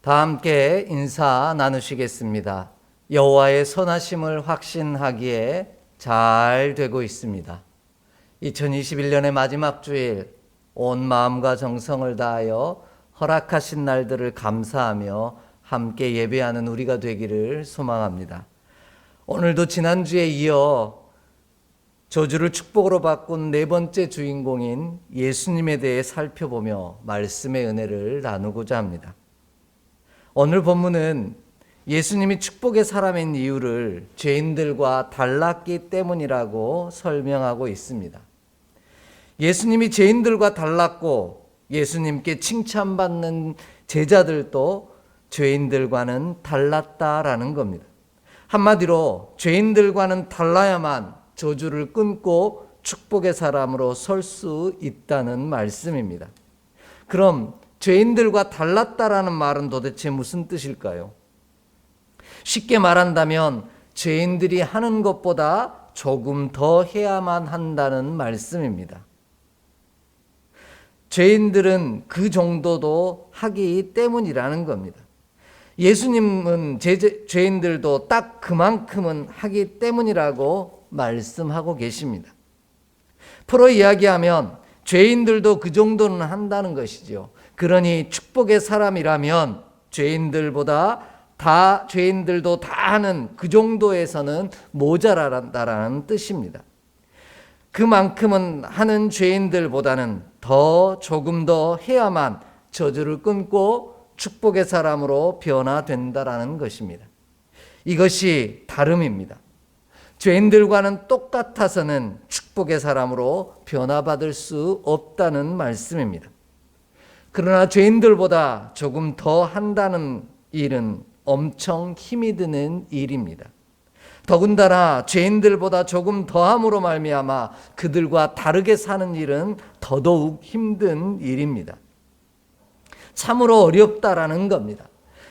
다 함께 인사 나누시겠습니다. 여호와의 선하심을 확신하기에 잘 되고 있습니다. 2021년의 마지막 주일 온 마음과 정성을 다하여 허락하신 날들을 감사하며 함께 예배하는 우리가 되기를 소망합니다. 오늘도 지난주에 이어 저주를 축복으로 바꾼 네 번째 주인공인 예수님에 대해 살펴보며 말씀의 은혜를 나누고자 합니다. 오늘 본문은 예수님이 축복의 사람인 이유를 죄인들과 달랐기 때문이라고 설명하고 있습니다. 예수님이 죄인들과 달랐고 예수님께 칭찬받는 제자들도 죄인들과는 달랐다라는 겁니다. 한마디로 죄인들과는 달라야만 저주를 끊고 축복의 사람으로 설 수 있다는 말씀입니다. 그럼 죄인들과 달랐다라는 말은 도대체 무슨 뜻일까요? 쉽게 말한다면 죄인들이 하는 것보다 조금 더 해야만 한다는 말씀입니다. 죄인들은 그 정도도 하기 때문이라는 겁니다. 예수님은 제, 죄인들도 딱 그만큼은 하기 때문이라고 말씀하고 계십니다. 풀어 이야기하면 죄인들도 그 정도는 한다는 것이죠. 그러니 축복의 사람이라면 죄인들보다 다 죄인들도 다 하는 그 정도에서는 모자란다라는 뜻입니다. 그만큼은 하는 죄인들보다는 더 조금 더 해야만 저주를 끊고 축복의 사람으로 변화된다라는 것입니다. 이것이 다름입니다. 죄인들과는 똑같아서는 축복의 사람으로 변화받을 수 없다는 말씀입니다. 그러나 죄인들보다 조금 더 한다는 일은 엄청 힘이 드는 일입니다. 더군다나 죄인들보다 조금 더함으로 말미암아 그들과 다르게 사는 일은 더더욱 힘든 일입니다. 참으로 어렵다라는 겁니다.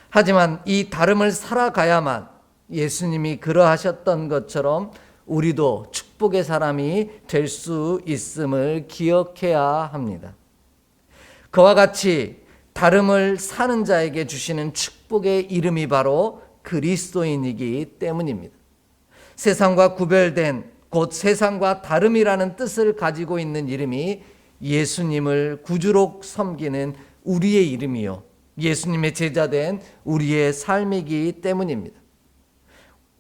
하지만 이 다름을 살아가야만 예수님이 그러하셨던 것처럼 우리도 축복의 사람이 될 수 있음을 기억해야 합니다. 그와 같이 다름을 사는 자에게 주시는 축복의 이름이 바로 그리스도인이기 때문입니다. 세상과 구별된 곧 세상과 다름이라는 뜻을 가지고 있는 이름이 예수님을 구주로 섬기는 우리의 이름이요. 예수님의 제자된 우리의 삶이기 때문입니다.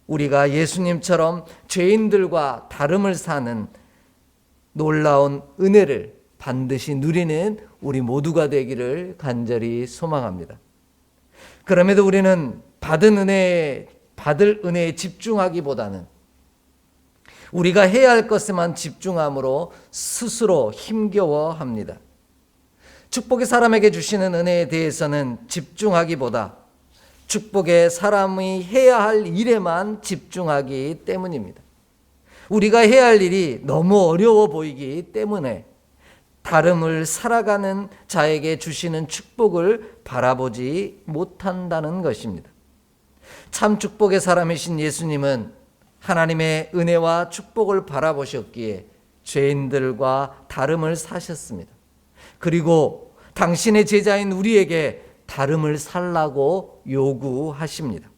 우리가 예수님처럼 죄인들과 다름을 사는 놀라운 은혜를 반드시 누리는 우리 모두가 되기를 간절히 소망합니다. 그럼에도 우리는 받은 은혜에 받을 은혜에 집중하기보다는 우리가 해야 할 것에만 집중함으로 스스로 힘겨워 합니다. 축복의 사람에게 주시는 은혜에 대해서는 집중하기보다 축복의 사람이 해야 할 일에만 집중하기 때문입니다. 우리가 해야 할 일이 너무 어려워 보이기 때문에 다름을 살아가는 자에게 주시는 축복을 바라보지 못한다는 것입니다. 참 축복의 사람이신 예수님은 하나님의 은혜와 축복을 바라보셨기에 죄인들과 다름을 사셨습니다. 그리고 당신의 제자인 우리에게 다름을 살라고 요구하십니다.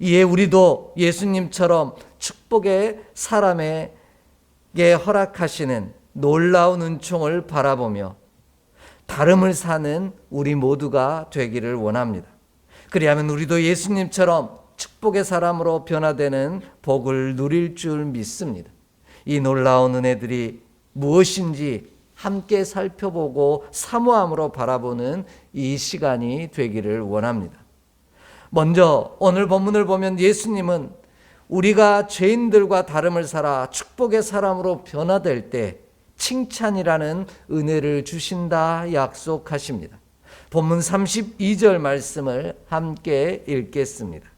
이에 우리도 예수님처럼 축복의 사람에게 허락하시는 놀라운 은총을 바라보며 다름을 사는 우리 모두가 되기를 원합니다. 그리하면 우리도 예수님처럼 축복의 사람으로 변화되는 복을 누릴 줄 믿습니다. 이 놀라운 은혜들이 무엇인지 함께 살펴보고 사모함으로 바라보는 이 시간이 되기를 원합니다. 먼저 오늘 본문을 보면 예수님은 우리가 죄인들과 다름을 살아 축복의 사람으로 변화될 때 칭찬이라는 은혜를 주신다 약속하십니다. 본문 32절 말씀을 함께 읽겠습니다.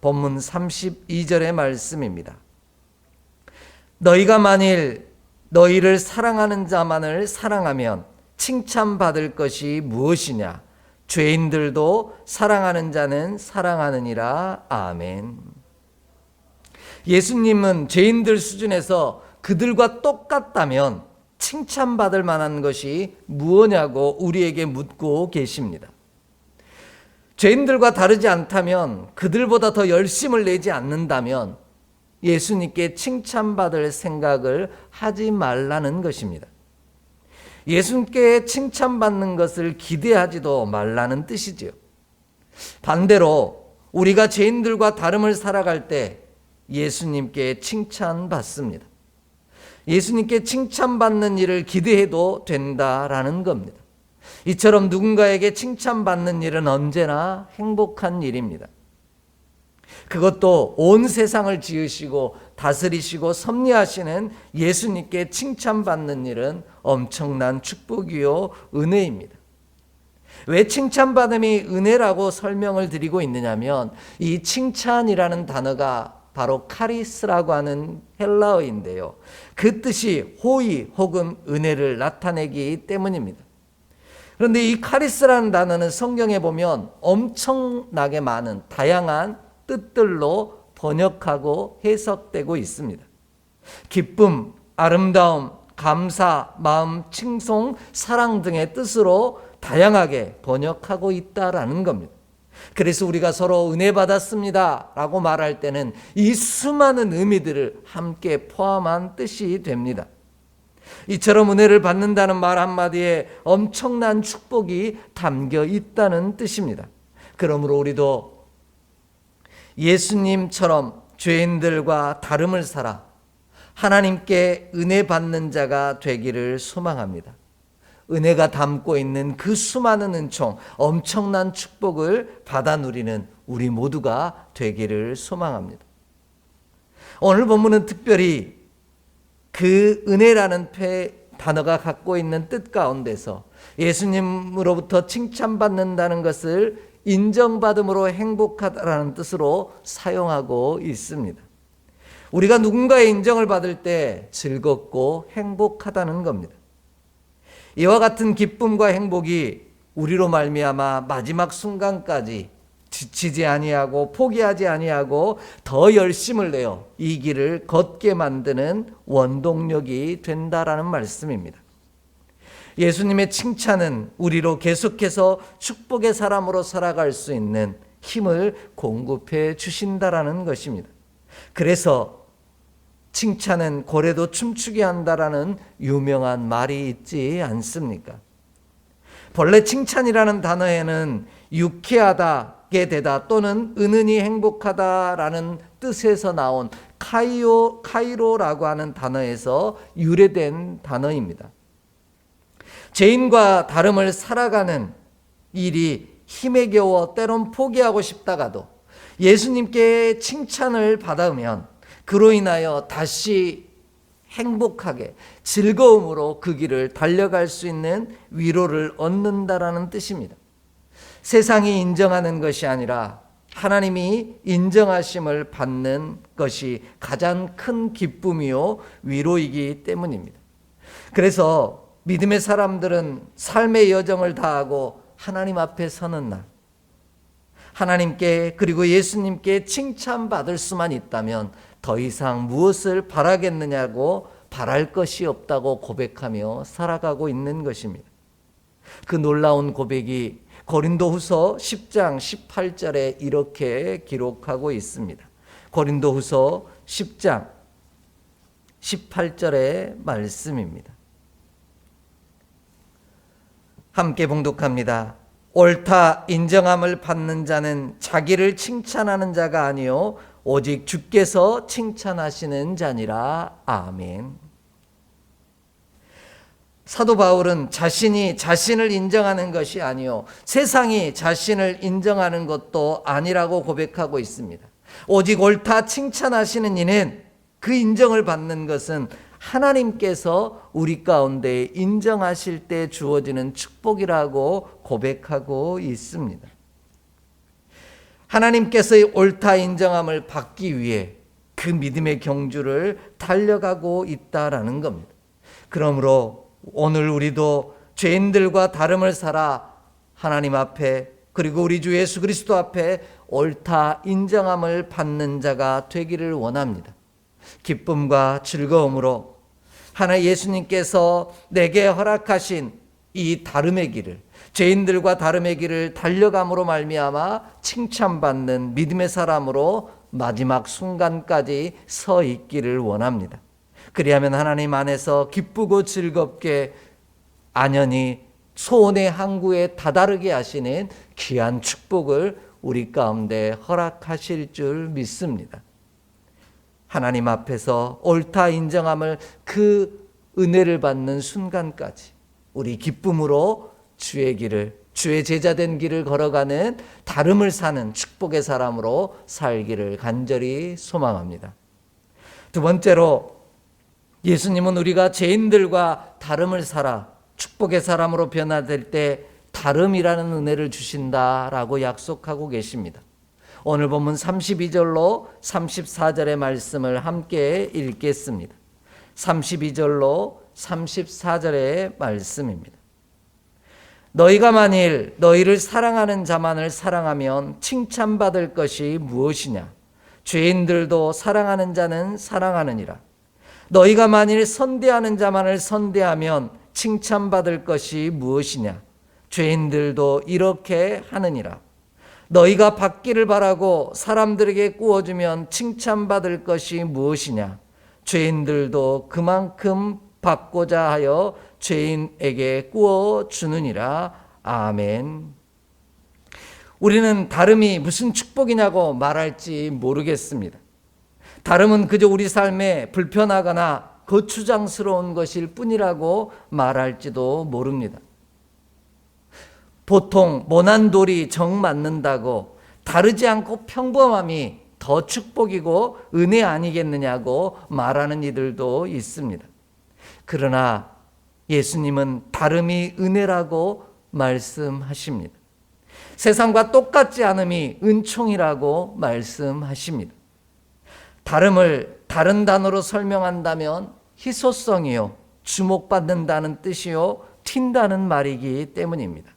본문 32절의 말씀입니다. 너희가 만일 너희를 사랑하는 자만을 사랑하면 칭찬받을 것이 무엇이냐? 죄인들도 사랑하는 자는 사랑하느니라. 아멘. 예수님은 죄인들 수준에서 그들과 똑같다면 칭찬받을 만한 것이 무엇냐고 우리에게 묻고 계십니다. 죄인들과 다르지 않다면 그들보다 더 열심을 내지 않는다면 예수님께 칭찬받을 생각을 하지 말라는 것입니다. 예수님께 칭찬받는 것을 기대하지도 말라는 뜻이지요. 반대로 우리가 죄인들과 다름을 살아갈 때 예수님께 칭찬받습니다. 예수님께 칭찬받는 일을 기대해도 된다라는 겁니다. 이처럼 누군가에게 칭찬받는 일은 언제나 행복한 일입니다. 그것도 온 세상을 지으시고 다스리시고 섭리하시는 예수님께 칭찬받는 일은 엄청난 축복이요 은혜입니다. 왜 칭찬받음이 은혜라고 설명을 드리고 있느냐면 이 칭찬이라는 단어가 바로 카리스라고 하는 헬라어인데요. 그 뜻이 호의 혹은 은혜를 나타내기 때문입니다. 그런데 이 카리스라는 단어는 성경에 보면 엄청나게 많은 다양한 뜻들로 번역하고 해석되고 있습니다. 기쁨, 아름다움, 감사, 마음, 칭송, 사랑 등의 뜻으로 다양하게 번역하고 있다라는 겁니다. 그래서 우리가 서로 은혜 받았습니다. 라고 말할 때는 이 수많은 의미들을 함께 포함한 뜻이 됩니다. 이처럼 은혜를 받는다는 말 한마디에 엄청난 축복이 담겨 있다는 뜻입니다. 그러므로 우리도 예수님처럼 죄인들과 다름을 살아 하나님께 은혜 받는 자가 되기를 소망합니다. 은혜가 담고 있는 그 수많은 은총, 엄청난 축복을 받아 누리는 우리 모두가 되기를 소망합니다. 오늘 본문은 특별히 그 은혜라는 단어가 갖고 있는 뜻 가운데서 예수님으로부터 칭찬받는다는 것을 인정받음으로 행복하다라는 뜻으로 사용하고 있습니다. 우리가 누군가의 인정을 받을 때 즐겁고 행복하다는 겁니다. 이와 같은 기쁨과 행복이 우리로 말미암아 마지막 순간까지 지치지 아니하고 포기하지 아니하고 더 열심을 내어 이 길을 걷게 만드는 원동력이 된다라는 말씀입니다. 예수님의 칭찬은 우리로 계속해서 축복의 사람으로 살아갈 수 있는 힘을 공급해 주신다라는 것입니다. 그래서 칭찬은 고래도 춤추게 한다라는 유명한 말이 있지 않습니까? 본래 칭찬이라는 단어에는 유쾌하다게 되다 또는 은은히 행복하다라는 뜻에서 나온 카이오 카이로라고 하는 단어에서 유래된 단어입니다. 죄인과 다름을 살아가는 일이 힘에 겨워 때론 포기하고 싶다가도 예수님께 칭찬을 받으면 그로 인하여 다시 행복하게 즐거움으로 그 길을 달려갈 수 있는 위로를 얻는다라는 뜻입니다. 세상이 인정하는 것이 아니라 하나님이 인정하심을 받는 것이 가장 큰 기쁨이요 위로이기 때문입니다. 그래서 믿음의 사람들은 삶의 여정을 다하고 하나님 앞에 서는 날 하나님께 그리고 예수님께 칭찬받을 수만 있다면 더 이상 무엇을 바라겠느냐고 바랄 것이 없다고 고백하며 살아가고 있는 것입니다. 그 놀라운 고백이 고린도 후서 10장 18절에 이렇게 기록하고 있습니다. 고린도 후서 10장 18절의 말씀입니다. 함께 봉독합니다. 옳다 인정함을 받는 자는 자기를 칭찬하는 자가 아니요 오직 주께서 칭찬하시는 자니라. 아멘. 사도 바울은 자신이 자신을 인정하는 것이 아니요 세상이 자신을 인정하는 것도 아니라고 고백하고 있습니다. 오직 옳다 칭찬하시는 이는 그 인정을 받는 것은 하나님께서 우리 가운데 인정하실 때 주어지는 축복이라고 고백하고 있습니다. 하나님께서의 옳다 인정함을 받기 위해 그 믿음의 경주를 달려가고 있다라는 겁니다. 그러므로 오늘 우리도 죄인들과 다름을 살아 하나님 앞에 그리고 우리 주 예수 그리스도 앞에 옳다 인정함을 받는 자가 되기를 원합니다. 기쁨과 즐거움으로 하나 예수님께서 내게 허락하신 이 다름의 길을 죄인들과 다름의 길을 달려감으로 말미암아 칭찬받는 믿음의 사람으로 마지막 순간까지 서 있기를 원합니다. 그리하면 하나님 안에서 기쁘고 즐겁게 안연히 소원의 항구에 다다르게 하시는 귀한 축복을 우리 가운데 허락하실 줄 믿습니다. 하나님 앞에서 옳다 인정함을 그 은혜를 받는 순간까지 우리 기쁨으로 주의 길을 주의 제자 된 길을 걸어가는 다름을 사는 축복의 사람으로 살기를 간절히 소망합니다. 두 번째로 예수님은 우리가 죄인들과 다름을 살아 축복의 사람으로 변화될 때 다름이라는 은혜를 주신다라고 약속하고 계십니다. 오늘 본문 32절로 34절의 말씀을 함께 읽겠습니다. 32절로 34절의 말씀입니다. 너희가 만일 너희를 사랑하는 자만을 사랑하면 칭찬받을 것이 무엇이냐? 죄인들도 사랑하는 자는 사랑하느니라. 너희가 만일 선대하는 자만을 선대하면 칭찬받을 것이 무엇이냐? 죄인들도 이렇게 하느니라. 너희가 받기를 바라고 사람들에게 구워주면 칭찬받을 것이 무엇이냐? 죄인들도 그만큼 받고자 하여 죄인에게 구워 주느니라. 아멘. 우리는 다름이 무슨 축복이냐고 말할지 모르겠습니다. 다름은 그저 우리 삶에 불편하거나 거추장스러운 것일 뿐이라고 말할지도 모릅니다. 보통 모난 돌이 정 맞는다고 다르지 않고 평범함이 더 축복이고 은혜 아니겠느냐고 말하는 이들도 있습니다. 그러나 예수님은 다름이 은혜라고 말씀하십니다. 세상과 똑같지 않음이 은총이라고 말씀하십니다. 다름을 다른 단어로 설명한다면 희소성이요, 주목받는다는 뜻이요, 튄다는 말이기 때문입니다.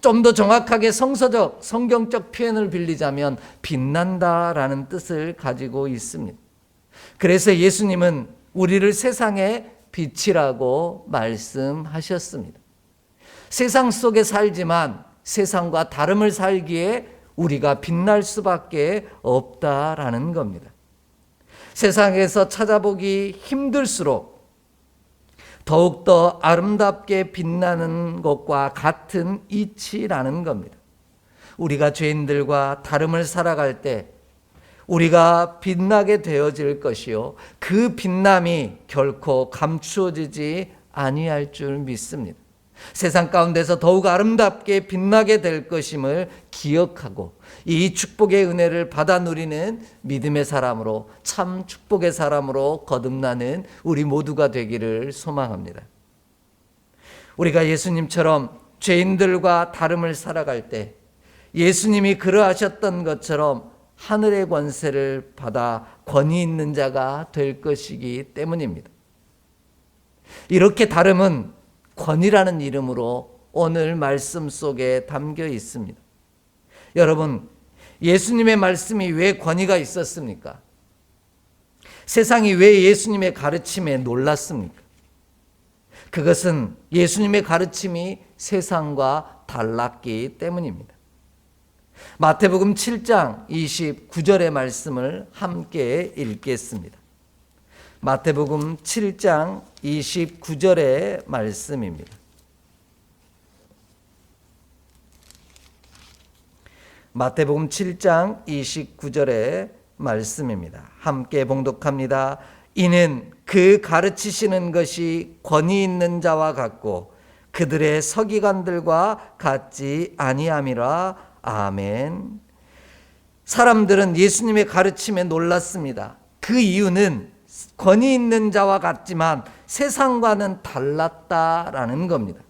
좀 더 정확하게 성서적, 성경적 표현을 빌리자면 빛난다라는 뜻을 가지고 있습니다. 그래서 예수님은 우리를 세상의 빛이라고 말씀하셨습니다. 세상 속에 살지만 세상과 다름을 살기에 우리가 빛날 수밖에 없다라는 겁니다. 세상에서 찾아보기 힘들수록 더욱더 아름답게 빛나는 것과 같은 이치라는 겁니다. 우리가 죄인들과 다름을 살아갈 때 우리가 빛나게 되어질 것이요. 그 빛남이 결코 감추어지지 아니할 줄 믿습니다. 세상 가운데서 더욱 아름답게 빛나게 될 것임을 기억하고 이 축복의 은혜를 받아 누리는 믿음의 사람으로 참 축복의 사람으로 거듭나는 우리 모두가 되기를 소망합니다. 우리가 예수님처럼 죄인들과 다름을 살아갈 때 예수님이 그러하셨던 것처럼 하늘의 권세를 받아 권위 있는 자가 될 것이기 때문입니다. 이렇게 다름은 권위라는 이름으로 오늘 말씀 속에 담겨 있습니다. 여러분, 예수님의 말씀이 왜 권위가 있었습니까? 세상이 왜 예수님의 가르침에 놀랐습니까? 그것은 예수님의 가르침이 세상과 달랐기 때문입니다. 마태복음 7장 29절의 말씀을 함께 읽겠습니다. 마태복음 7장 29절의 말씀입니다. 마태복음 7장 29절의 말씀입니다. 함께 봉독합니다. 이는 그 가르치시는 것이 권위 있는 자와 같고 그들의 서기관들과 같지 아니함이라 아멘. 사람들은 예수님의 가르침에 놀랐습니다. 그 이유는 권위 있는 자와 같지만 세상과는 달랐다라는 겁니다.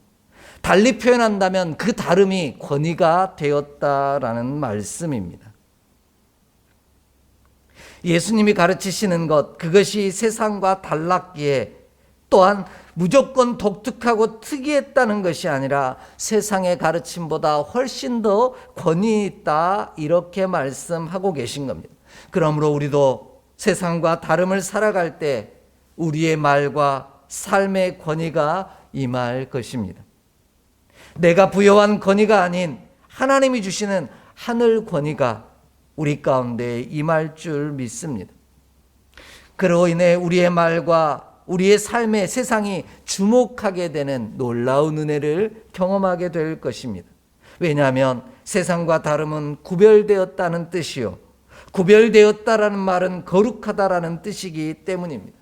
달리 표현한다면 그 다름이 권위가 되었다라는 말씀입니다. 예수님이 가르치시는 것, 그것이 세상과 달랐기에 또한 무조건 독특하고 특이했다는 것이 아니라 세상의 가르침보다 훨씬 더 권위 있다, 이렇게 말씀하고 계신 겁니다. 그러므로 우리도 세상과 다름을 살아갈 때 우리의 말과 삶의 권위가 임할 것입니다. 내가 부여한 권위가 아닌 하나님이 주시는 하늘 권위가 우리 가운데 임할 줄 믿습니다. 그로 인해 우리의 말과 우리의 삶에 세상이 주목하게 되는 놀라운 은혜를 경험하게 될 것입니다. 왜냐하면 세상과 다름은 구별되었다는 뜻이요. 구별되었다라는 말은 거룩하다라는 뜻이기 때문입니다.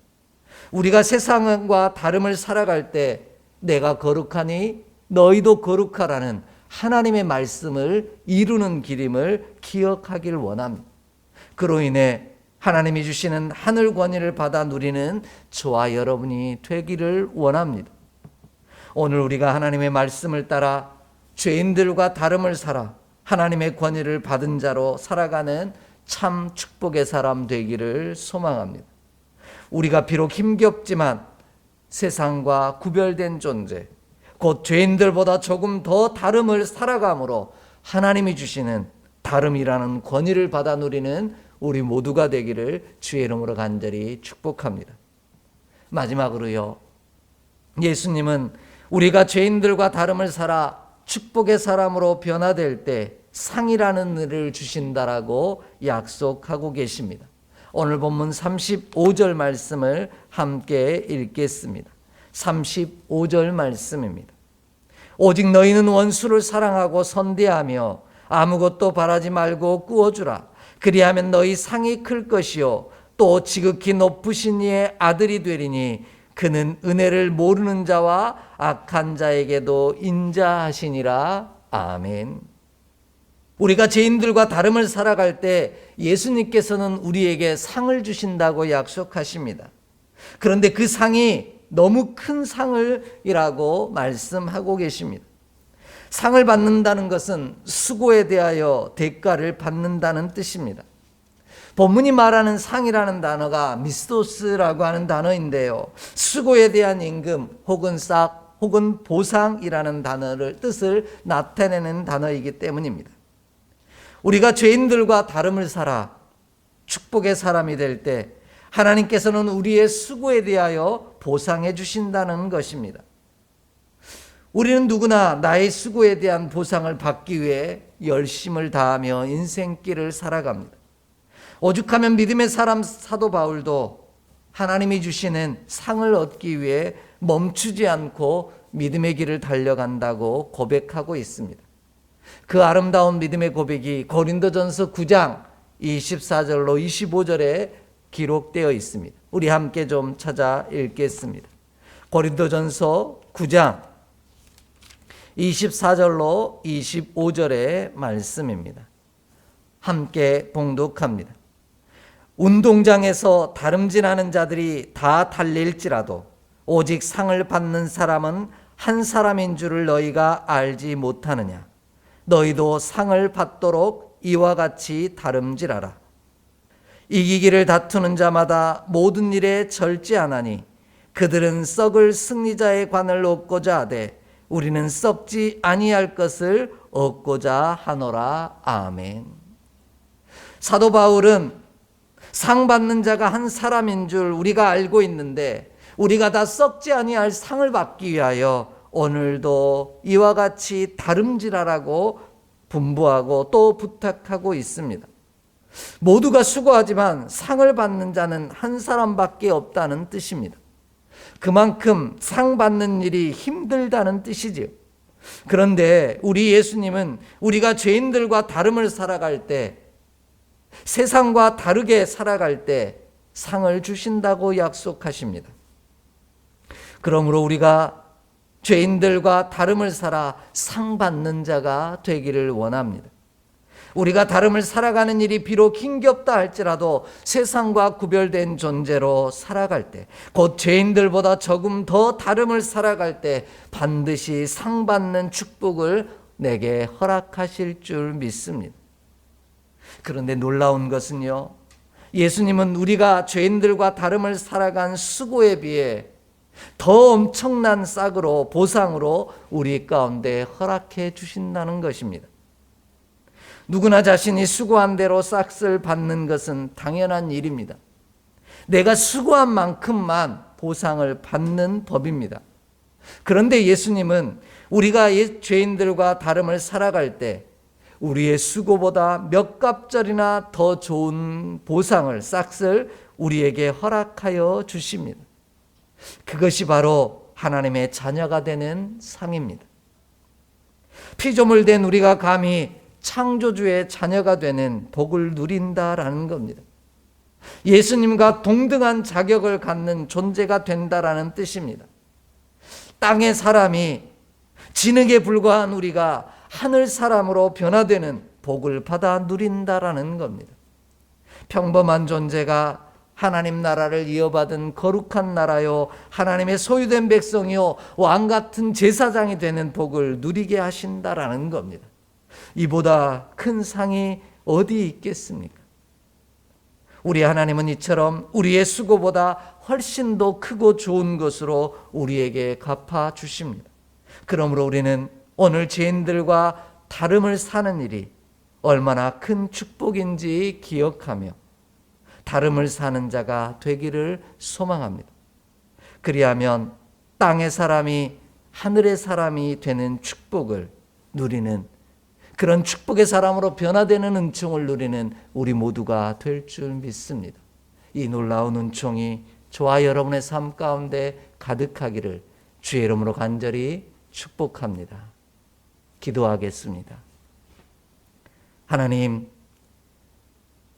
우리가 세상과 다름을 살아갈 때 내가 거룩하니 너희도 거룩하라는 하나님의 말씀을 이루는 길임을 기억하길 원합니다. 그로 인해 하나님이 주시는 하늘 권위를 받아 누리는 저와 여러분이 되기를 원합니다. 오늘 우리가 하나님의 말씀을 따라 죄인들과 다름을 살아 하나님의 권위를 받은 자로 살아가는 참 축복의 사람 되기를 소망합니다. 우리가 비록 힘겹지만 세상과 구별된 존재, 곧 죄인들보다 조금 더 다름을 살아감으로 하나님이 주시는 다름이라는 권위를 받아 누리는 우리 모두가 되기를 주의 이름으로 간절히 축복합니다. 마지막으로요. 예수님은 우리가 죄인들과 다름을 살아 축복의 사람으로 변화될 때 상이라는 은혜를 주신다라고 약속하고 계십니다. 오늘 본문 35절 말씀을 함께 읽겠습니다. 35절 말씀입니다. 오직 너희는 원수를 사랑하고 선대하며 아무것도 바라지 말고 꾸어주라. 그리하면 너희 상이 클 것이요 또 지극히 높으신 이의 아들이 되리니 그는 은혜를 모르는 자와 악한 자에게도 인자하시니라. 아멘. 우리가 죄인들과 다름을 살아갈 때 예수님께서는 우리에게 상을 주신다고 약속하십니다. 그런데 그 상이 너무 큰 상을이라고 말씀하고 계십니다. 상을 받는다는 것은 수고에 대하여 대가를 받는다는 뜻입니다. 본문이 말하는 상이라는 단어가 미스토스라고 하는 단어인데요. 수고에 대한 임금 혹은 싹 혹은 보상이라는 단어를 뜻을 나타내는 단어이기 때문입니다. 우리가 죄인들과 다름을 살아 축복의 사람이 될 때 하나님께서는 우리의 수고에 대하여 보상해 주신다는 것입니다. 우리는 누구나 나의 수고에 대한 보상을 받기 위해 열심을 다하며 인생길을 살아갑니다. 오죽하면 믿음의 사람 사도 바울도 하나님이 주시는 상을 얻기 위해 멈추지 않고 믿음의 길을 달려간다고 고백하고 있습니다. 그 아름다운 믿음의 고백이 고린도전서 9장 24절로 25절에 기록되어 있습니다. 우리 함께 좀 찾아 읽겠습니다. 고린도전서 9장 24절로 25절의 말씀입니다. 함께 봉독합니다. 운동장에서 다름질하는 자들이 다 달릴지라도 오직 상을 받는 사람은 한 사람인 줄을 너희가 알지 못하느냐. 너희도 상을 받도록 이와 같이 다름질하라. 이기기를 다투는 자마다 모든 일에 절제하나니 그들은 썩을 승리자의 관을 얻고자 하되 우리는 썩지 아니할 것을 얻고자 하노라. 아멘. 사도 바울은 상 받는 자가 한 사람인 줄 우리가 알고 있는데 우리가 다 썩지 아니할 상을 받기 위하여 오늘도 이와 같이 다름질하라고 분부하고 또 부탁하고 있습니다. 모두가 수고하지만 상을 받는 자는 한 사람밖에 없다는 뜻입니다. 그만큼 상 받는 일이 힘들다는 뜻이지요. 그런데 우리 예수님은 우리가 죄인들과 다름을 살아갈 때 세상과 다르게 살아갈 때 상을 주신다고 약속하십니다. 그러므로 우리가 죄인들과 다름을 살아 상 받는 자가 되기를 원합니다. 우리가 다름을 살아가는 일이 비록 힘겹다 할지라도 세상과 구별된 존재로 살아갈 때, 곧 죄인들보다 조금 더 다름을 살아갈 때 반드시 상 받는 축복을 내게 허락하실 줄 믿습니다. 그런데 놀라운 것은요, 예수님은 우리가 죄인들과 다름을 살아간 수고에 비해 더 엄청난 싹으로 보상으로 우리 가운데 허락해 주신다는 것입니다. 누구나 자신이 수고한 대로 싹을 받는 것은 당연한 일입니다. 내가 수고한 만큼만 보상을 받는 법입니다. 그런데 예수님은 우리가 이 죄인들과 다름을 살아갈 때 우리의 수고보다 몇 갑절이나 더 좋은 보상을 싹쓸 우리에게 허락하여 주십니다. 그것이 바로 하나님의 자녀가 되는 상입니다. 피조물 된 우리가 감히 창조주의 자녀가 되는 복을 누린다라는 겁니다. 예수님과 동등한 자격을 갖는 존재가 된다라는 뜻입니다. 땅의 사람이 진흙에 불과한 우리가 하늘 사람으로 변화되는 복을 받아 누린다라는 겁니다. 평범한 존재가 하나님 나라를 이어받은 거룩한 나라요 하나님의 소유된 백성이요 왕 같은 제사장이 되는 복을 누리게 하신다라는 겁니다. 이보다 큰 상이 어디 있겠습니까? 우리 하나님은 이처럼 우리의 수고보다 훨씬 더 크고 좋은 것으로 우리에게 갚아 주십니다. 그러므로 우리는 오늘 죄인들과 다름을 사는 일이 얼마나 큰 축복인지 기억하며 다름을 사는 자가 되기를 소망합니다. 그리하면 땅의 사람이 하늘의 사람이 되는 축복을 누리는 그런 축복의 사람으로 변화되는 은총을 누리는 우리 모두가 될 줄 믿습니다. 이 놀라운 은총이 저와 여러분의 삶 가운데 가득하기를 주의 이름으로 간절히 축복합니다. 기도하겠습니다. 하나님,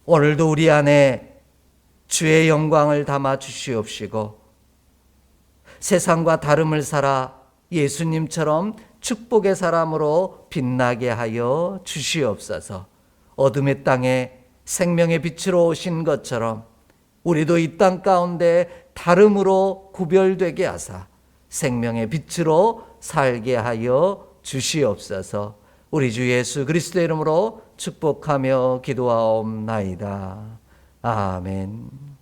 오늘도 우리 안에 주의 영광을 담아 주시옵시고 세상과 다름을 살아 예수님처럼 축복의 사람으로 빛나게 하여 주시옵소서. 어둠의 땅에 생명의 빛으로 오신 것처럼 우리도 이 땅 가운데 다름으로 구별되게 하사 생명의 빛으로 살게 하여 주시옵소서. 우리 주 예수 그리스도의 이름으로 축복하며 기도하옵나이다. 아멘.